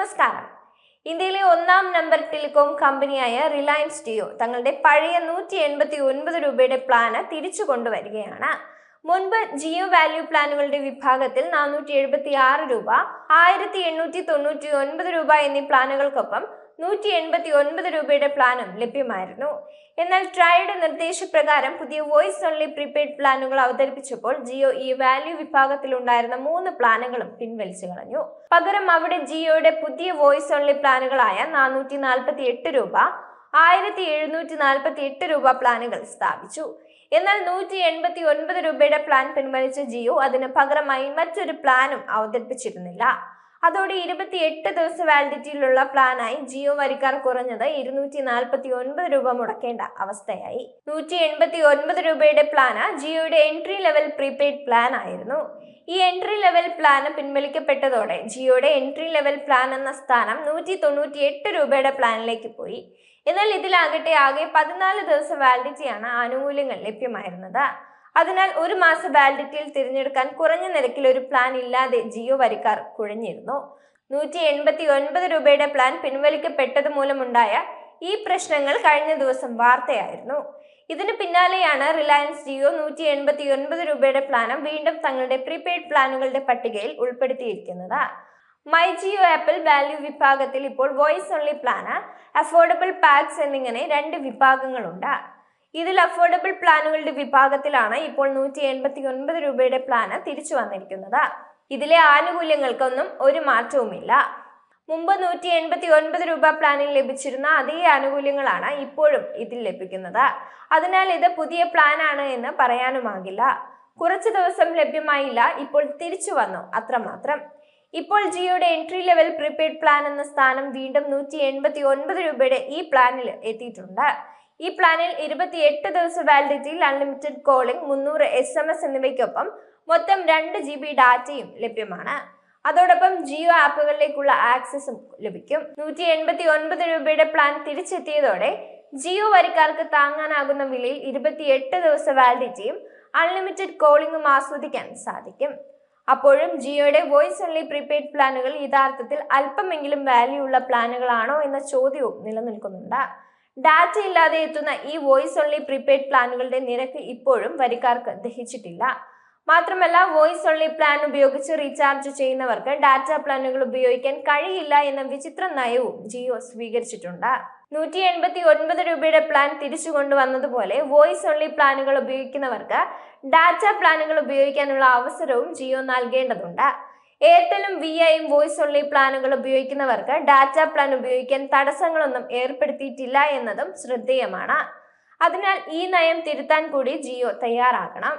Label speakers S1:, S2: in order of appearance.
S1: നമസ്കാരം. ഇന്ത്യയിലെ ഒന്നാം നമ്പർ ടെലികോം കമ്പനിയായ റിലയൻസ് ജിയോ തങ്ങളുടെ പഴയ നൂറ്റി എൺപത്തി ഒൻപത് രൂപയുടെ പ്ലാന് തിരിച്ചു കൊണ്ടുവരികയാണ്. മുൻപ് ജിയോ വാല്യൂ പ്ലാനുകളുടെ വിഭാഗത്തിൽ നാനൂറ്റി എഴുപത്തി ആറ് രൂപ ആയിരത്തി എണ്ണൂറ്റി തൊണ്ണൂറ്റി ഒൻപത് രൂപ എന്നീ പ്ലാനുകൾക്കൊപ്പം നൂറ്റി എൺപത്തി ഒൻപത് രൂപയുടെ പ്ലാനും ലഭ്യമായിരുന്നു. എന്നാൽ ട്രൈയുടെ നിർദ്ദേശപ്രകാരം പുതിയ വോയിസ് ഓൺലി പ്രീപെയ്ഡ് പ്ലാനുകൾ അവതരിപ്പിച്ചപ്പോൾ ജിയോ ഈ വാല്യൂ വിഭാഗത്തിലുണ്ടായിരുന്ന മൂന്ന് പ്ലാനുകളും പിൻവലിച്ചു കളഞ്ഞു. പകരം അവിടെ ജിയോയുടെ പുതിയ വോയിസ് ഓൺലി പ്ലാനുകളായ നാനൂറ്റി നാൽപ്പത്തി എട്ട് രൂപ ആയിരത്തി എഴുന്നൂറ്റി നാൽപ്പത്തി എട്ട് രൂപ പ്ലാനുകൾ സ്ഥാപിച്ചു. എന്നാൽ നൂറ്റി എൺപത്തി ഒൻപത് രൂപയുടെ പ്ലാൻ പിൻവലിച്ച ജിയോ അതിന് പകരമായി മറ്റൊരു പ്ലാനും അവതരിപ്പിച്ചിരുന്നില്ല. അതോടെ ഇരുപത്തിയെട്ട് ദിവസ വാലിഡിറ്റിയിലുള്ള പ്ലാനായി ജിയോ വരിക്കാർ കുറഞ്ഞത് ഇരുന്നൂറ്റി നാൽപ്പത്തി ഒൻപത് രൂപ മുടക്കേണ്ട അവസ്ഥയായി. നൂറ്റി എൺപത്തി ഒൻപത് രൂപയുടെ പ്ലാന് ജിയോയുടെ എൻട്രി ലെവൽ പ്രീപെയ്ഡ് പ്ലാൻ ആയിരുന്നു. ഈ എൻട്രി ലെവൽ പ്ലാന് പിൻവലിക്കപ്പെട്ടതോടെ ജിയോയുടെ എൻട്രി ലെവൽ പ്ലാൻ എന്ന സ്ഥാനം നൂറ്റി തൊണ്ണൂറ്റി എട്ട് രൂപയുടെ പ്ലാനിലേക്ക് പോയി. എന്നാൽ ഇതിലാകട്ടെ ആകെ പതിനാല് ദിവസ വാലിഡിറ്റിയാണ് ആനുകൂല്യങ്ങൾ ലഭ്യമായിരുന്നത്. അതിനാൽ ഒരു മാസ വാലിഡിറ്റിയിൽ തിരഞ്ഞെടുക്കാൻ കുറഞ്ഞ നിരക്കിൽ ഒരു പ്ലാൻ ഇല്ലാതെ ജിയോ വരിക്കാർ കുഴഞ്ഞിരുന്നു. നൂറ്റി എൺപത്തി ഒൻപത് രൂപയുടെ പ്ലാൻ പിൻവലിക്കപ്പെട്ടത് മൂലമുണ്ടായ ഈ പ്രശ്നങ്ങൾ കഴിഞ്ഞ ദിവസം വാർത്തയായിരുന്നു. ഇതിന് പിന്നാലെയാണ് റിലയൻസ് ജിയോ നൂറ്റി എൺപത്തി ഒൻപത് രൂപയുടെ പ്ലാനം വീണ്ടും തങ്ങളുടെ പ്രീപെയ്ഡ് പ്ലാനുകളുടെ പട്ടികയിൽ ഉൾപ്പെടുത്തിയിരിക്കുന്നത്. മൈ ജിയോ ആപ്പിൾ വാല്യൂ വിഭാഗത്തിൽ ഇപ്പോൾ voice only plan affordable packs എന്നിങ്ങനെ രണ്ട് വിഭാഗങ്ങളുണ്ട്. ഇതിൽ അഫോർഡബിൾ പ്ലാനുകളുടെ വിഭാഗത്തിലാണ് ഇപ്പോൾ നൂറ്റി എൺപത്തി ഒൻപത് രൂപയുടെ പ്ലാന് തിരിച്ചു വന്നിരിക്കുന്നത്. ഇതിലെ ആനുകൂല്യങ്ങൾക്കൊന്നും ഒരു മാറ്റവുമില്ല. മുമ്പ് നൂറ്റി എൺപത്തി ഒൻപത് രൂപ പ്ലാനിൽ ലഭിച്ചിരുന്ന അതേ ആനുകൂല്യങ്ങളാണ് ഇപ്പോഴും ഇതിൽ ലഭിക്കുന്നത്. അതിനാൽ ഇത് പുതിയ പ്ലാനാണ് എന്ന് പറയാനുമാകില്ല. കുറച്ച് ദിവസം ലഭ്യമായില്ല ഇപ്പോൾ തിരിച്ചു വന്നു അത്രമാത്രം. ഇപ്പോൾ ജിയോയുടെ എൻട്രി ലെവൽ പ്രീപെയ്ഡ് പ്ലാൻ എന്ന സ്ഥാനം വീണ്ടും നൂറ്റി എൺപത്തി ഒൻപത് രൂപയുടെ ഈ പ്ലാനിൽ എത്തിയിട്ടുണ്ട്. ഈ പ്ലാനിൽ ഇരുപത്തിയെട്ട് ദിവസം വാലിഡിറ്റിയിൽ അൺലിമിറ്റഡ് കോളിംഗ് മുന്നൂറ് എസ് എം എസ് എന്നിവയ്ക്കൊപ്പം മൊത്തം രണ്ട് ജി ബി ഡാറ്റയും ലഭ്യമാണ്. അതോടൊപ്പം ജിയോ ആപ്പുകളിലേക്കുള്ള ആക്സസും ലഭിക്കും. നൂറ്റി എൺപത്തി ഒൻപത് രൂപയുടെ പ്ലാൻ തിരിച്ചെത്തിയതോടെ ജിയോ വരിക്കാർക്ക് താങ്ങാനാകുന്ന വിലയിൽ ഇരുപത്തിയെട്ട് ദിവസം വാലിഡിറ്റിയും അൺലിമിറ്റഡ് കോളിംഗും ആസ്വദിക്കാൻ സാധിക്കും. അപ്പോഴും ജിയോയുടെ വോയിസ് ഓൺലി പ്രീപെയ്ഡ് പ്ലാനുകൾ യഥാർത്ഥത്തിൽ അല്പമെങ്കിലും വാല്യൂ ഉള്ള പ്ലാനുകളാണോ എന്ന ചോദ്യവും നിലനിൽക്കുന്നുണ്ട്. ഡാറ്റ ഇല്ലാതെ എത്തുന്ന ഈ വോയിസ് ഓൺലി പ്രീപെയ്ഡ് പ്ലാനുകളുടെ നിരക്ക് ഇപ്പോഴും വരിക്കാർക്ക് ദഹിച്ചിട്ടില്ല. മാത്രമല്ല വോയിസ് ഓൺലി പ്ലാൻ ഉപയോഗിച്ച് റീചാർജ് ചെയ്യുന്നവർക്ക് ഡാറ്റ പ്ലാനുകൾ ഉപയോഗിക്കാൻ കഴിയില്ല എന്ന വിചിത്ര നയവും ജിയോ സ്വീകരിച്ചിട്ടുണ്ട്. നൂറ്റി എൺപത്തി ഒൻപത് രൂപയുടെ പ്ലാൻ തിരിച്ചു കൊണ്ടുവന്നതുപോലെ വോയിസ് ഓൺലി പ്ലാനുകൾ ഉപയോഗിക്കുന്നവർക്ക് ഡാറ്റ പ്ലാനുകൾ ഉപയോഗിക്കാനുള്ള അവസരവും ജിയോ നൽകേണ്ടതുണ്ട്. എയർടെലും വി ഐയും വോയിസ് ഓൺലി പ്ലാനുകൾ ഉപയോഗിക്കുന്നവർക്ക് ഡാറ്റ പ്ലാൻ ഉപയോഗിക്കാൻ തടസ്സങ്ങളൊന്നും ഏർപ്പെടുത്തിയിട്ടില്ല എന്നതും ശ്രദ്ധേയമാണ്. അതിനാൽ ഈ നയം തിരുത്താൻ കൂടി ജിയോ തയ്യാറാകണം.